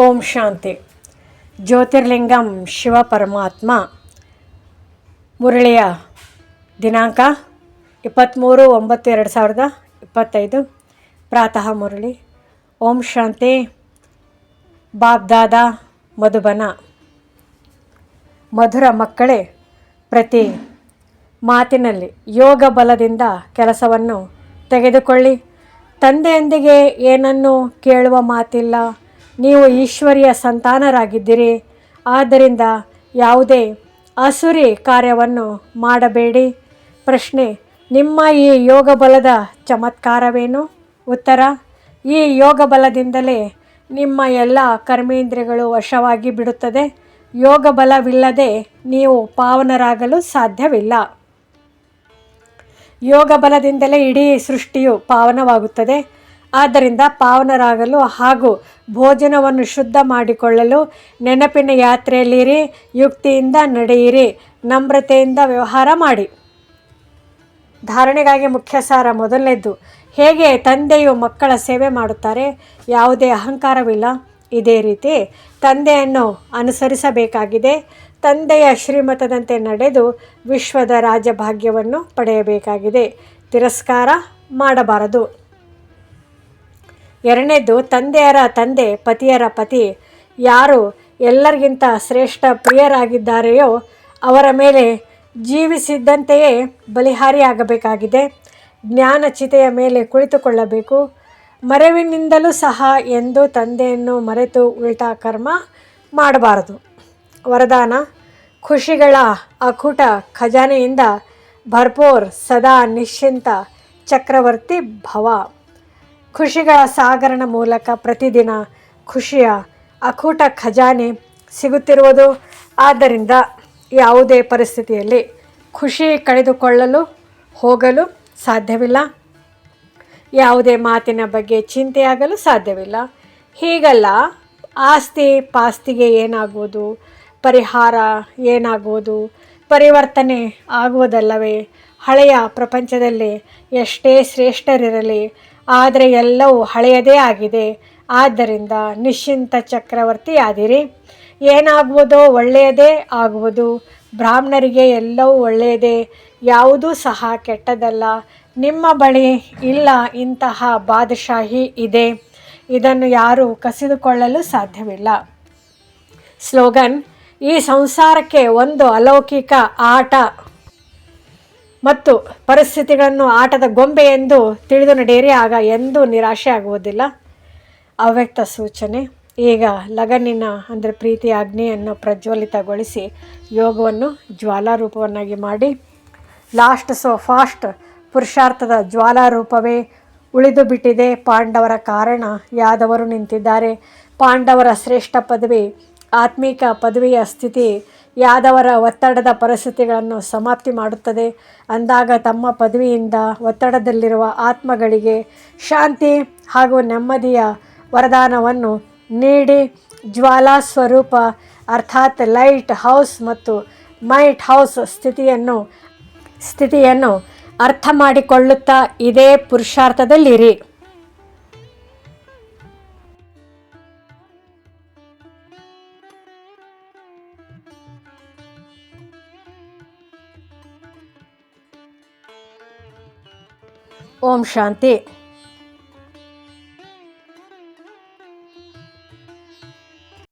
ಓಂ ಶಾಂತಿ. ಜ್ಯೋತಿರ್ಲಿಂಗಂ ಶಿವ ಪರಮಾತ್ಮ. ಮುರಳಿಯ ದಿನಾಂಕ ಇಪ್ಪತ್ತ್ಮೂರು ಒಂಬತ್ತು ಎರಡು ಸಾವಿರದ ಇಪ್ಪತ್ತೈದು. ಪ್ರಾತಃ ಮುರಳಿ. ಓಂ ಶಾಂತಿ. ಬಾಬ್ದಾದ ಮಧುಬನ. ಮಧುರ ಮಕ್ಕಳೇ, ಪ್ರತಿ ಮಾತಿನಲ್ಲಿ ಯೋಗ ಬಲದಿಂದ ಕೆಲಸವನ್ನು ತೆಗೆದುಕೊಳ್ಳಿ. ತಂದೆಯೊಂದಿಗೆ ಏನನ್ನು ಕೇಳುವ ಮಾತಿಲ್ಲ. ನೀವು ಈಶ್ವರಿಯ ಸಂತಾನರಾಗಿದ್ದೀರಿ. ಆದ್ದರಿಂದ ಯಾವುದೇ ಅಸುರಿ ಕಾರ್ಯವನ್ನು ಮಾಡಬೇಡಿ. ಪ್ರಶ್ನೆ, ನಿಮ್ಮ ಈ ಯೋಗ ಬಲದ ಚಮತ್ಕಾರವೇನು? ಉತ್ತರ, ಈ ಯೋಗ ಬಲದಿಂದಲೇ ನಿಮ್ಮ ಎಲ್ಲ ಕರ್ಮೇಂದ್ರಿಯಗಳು ವಶವಾಗಿ ಬಿಡುತ್ತದೆ. ಯೋಗ ಬಲವಿಲ್ಲದೆ ನೀವು ಪಾವನರಾಗಲು ಸಾಧ್ಯವಿಲ್ಲ. ಯೋಗ ಬಲದಿಂದಲೇ ಇಡೀ ಸೃಷ್ಟಿಯು ಪಾವನವಾಗುತ್ತದೆ. ಆದ್ದರಿಂದ ಪಾವನರಾಗಲು ಹಾಗೂ ಭೋಜನವನ್ನು ಶುದ್ಧ ಮಾಡಿಕೊಳ್ಳಲು ನೆನಪಿನ ಯಾತ್ರೆಯಲ್ಲಿರಿ, ಯುಕ್ತಿಯಿಂದ ನಡೆಯಿರಿ, ನಮ್ರತೆಯಿಂದ ವ್ಯವಹಾರ ಮಾಡಿ. ಧಾರಣೆಗಾಗಿ ಮುಖ್ಯ ಸಾರ ಮೊದಲನೇದ್ದು, ಹೇಗೆ ತಂದೆಯು ಮಕ್ಕಳ ಸೇವೆ ಮಾಡುತ್ತಾರೆ? ಯಾವುದೇ ಅಹಂಕಾರವಿಲ್ಲ. ಇದೇ ರೀತಿ ತಂದೆಯನ್ನು ಅನುಸರಿಸಬೇಕಾಗಿದೆ. ತಂದೆಯ ಶ್ರೀಮತದಂತೆ ನಡೆದು ವಿಶ್ವದ ರಾಜಭಾಗ್ಯವನ್ನು ಪಡೆಯಬೇಕಾಗಿದೆ. ತಿರಸ್ಕಾರ ಮಾಡಬಾರದು. ಎರಡನೇದು ತಂದೆಯರ ತಂದೆ, ಪತಿಯರ ಪತಿ. ಯಾರು ಎಲ್ಲರಿಗಿಂತ ಶ್ರೇಷ್ಠ ಪ್ರಿಯರಾಗಿದ್ದಾರೆಯೋ ಅವರ ಮೇಲೆ ಜೀವಿಸಿದ್ದಂತೆಯೇ ಬಲಿಹಾರಿಯಾಗಬೇಕಾಗಿದೆ. ಜ್ಞಾನಚಿತೆಯ ಮೇಲೆ ಕುಳಿತುಕೊಳ್ಳಬೇಕು. ಮರೆವಿನಿಂದಲೂ ಸಹ ಎಂದು ತಂದೆಯನ್ನು ಮರೆತು ಉಲ್ಟಾ ಕರ್ಮ ಮಾಡಬಾರದು. ವರದಾನ, ಖುಷಿಗಳ ಅಕುಟ ಖಜಾನೆಯಿಂದ ಭರ್ಪೂರ್ ಸದಾ ನಿಶ್ಚಿಂತ ಚಕ್ರವರ್ತಿ ಭವ. ಖುಷಿಗಳ ಸಾಗರನ ಮೂಲಕ ಪ್ರತಿದಿನ ಖುಷಿಯ ಅಕೂಟ ಖಜಾನೆ ಸಿಗುತ್ತಿರುವುದು. ಆದ್ದರಿಂದ ಯಾವುದೇ ಪರಿಸ್ಥಿತಿಯಲ್ಲಿ ಖುಷಿ ಕಳೆದುಕೊಳ್ಳಲು ಹೋಗಲು ಸಾಧ್ಯವಿಲ್ಲ. ಯಾವುದೇ ಮಾತಿನ ಬಗ್ಗೆ ಚಿಂತೆಯಾಗಲು ಸಾಧ್ಯವಿಲ್ಲ. ಹೀಗಲ್ಲ, ಆಸ್ತಿ ಪಾಸ್ತಿಗೆ ಏನಾಗುವುದು, ಪರಿಹಾರ ಏನಾಗುವುದು, ಪರಿವರ್ತನೆ ಆಗುವುದಲ್ಲವೇ? ಹಳೆಯ ಪ್ರಪಂಚದಲ್ಲಿ ಎಷ್ಟೇ ಶ್ರೇಷ್ಠರಿರಲಿ, ಆದರೆ ಎಲ್ಲವೂ ಹಳೆಯದೇ ಆಗಿದೆ. ಆದ್ದರಿಂದ ನಿಶ್ಚಿಂತ ಚಕ್ರವರ್ತಿಯಾದಿರಿ. ಏನಾಗುವುದೋ ಒಳ್ಳೆಯದೇ ಆಗುವುದು. ಬ್ರಾಹ್ಮಣರಿಗೆ ಎಲ್ಲವೂ ಒಳ್ಳೆಯದೇ. ಯಾವುದೂ ಸಹ ಕೆಟ್ಟದಲ್ಲ ನಿಮ್ಮ ಬಳಿ ಇಲ್ಲ ಇಂತಹ ಬಾದಶಾಹಿ ಇದೆ. ಇದನ್ನು ಯಾರೂ ಕಸಿದುಕೊಳ್ಳಲು ಸಾಧ್ಯವಿಲ್ಲ. ಸ್ಲೋಗನ್, ಈ ಸಂಸಾರಕ್ಕೆ ಒಂದು ಅಲೌಕಿಕ ಆಟ ಮತ್ತು ಪರಿಸ್ಥಿತಿಗಳನ್ನು ಆಟದ ಗೊಂಬೆ ಎಂದು ತಿಳಿದು ನಡೆಯಿರಿ, ಆಗ ಎಂದೂ ನಿರಾಶೆ ಆಗುವುದಿಲ್ಲ. ಅವ್ಯಕ್ತ ಸೂಚನೆ. ಈಗ ಲಗನ್ನಿನ, ಅಂದರೆ ಪ್ರೀತಿ ಅಗ್ನಿಯನ್ನು ಪ್ರಜ್ವಲಿತಗೊಳಿಸಿ ಯೋಗವನ್ನು ಜ್ವಾಲಾರೂಪವನ್ನಾಗಿ ಮಾಡಿ. Last so fast. ಪುರುಷಾರ್ಥದ ಜ್ವಾಲಾರೂಪವೇ ಉಳಿದು ಬಿಟ್ಟಿದೆ. ಪಾಂಡವರ ಕಾರಣ ಯಾದವರು ನಿಂತಿದ್ದಾರೆ. ಪಾಂಡವರ ಶ್ರೇಷ್ಠ ಪದವಿ, ಆತ್ಮಿಕ ಪದವಿಯ ಸ್ಥಿತಿ ಯಾದವರ ಒತ್ತಡದ ಪರಿಸ್ಥಿತಿಗಳನ್ನು ಸಮಾಪ್ತಿ ಮಾಡುತ್ತದೆ. ಅಂದಾಗ ತಮ್ಮ ಪದವಿಯಿಂದ ಒತ್ತಡದಲ್ಲಿರುವ ಆತ್ಮಗಳಿಗೆ ಶಾಂತಿ ಹಾಗೂ ನೆಮ್ಮದಿಯ ವರದಾನವನ್ನು ನೀಡಿ ಜ್ವಾಲಾ ಸ್ವರೂಪ, ಅರ್ಥಾತ್ ಲೈಟ್ ಹೌಸ್ ಮತ್ತು ಮೈಟ್ ಹೌಸ್ ಸ್ಥಿತಿಯನ್ನು ಸ್ಥಿತಿಯನ್ನು ಅರ್ಥ ಮಾಡಿಕೊಳ್ಳುತ್ತಾ ಇದೇ ಪುರುಷಾರ್ಥದಲ್ಲಿರಿ. ಓಂ ಶಾಂತಿ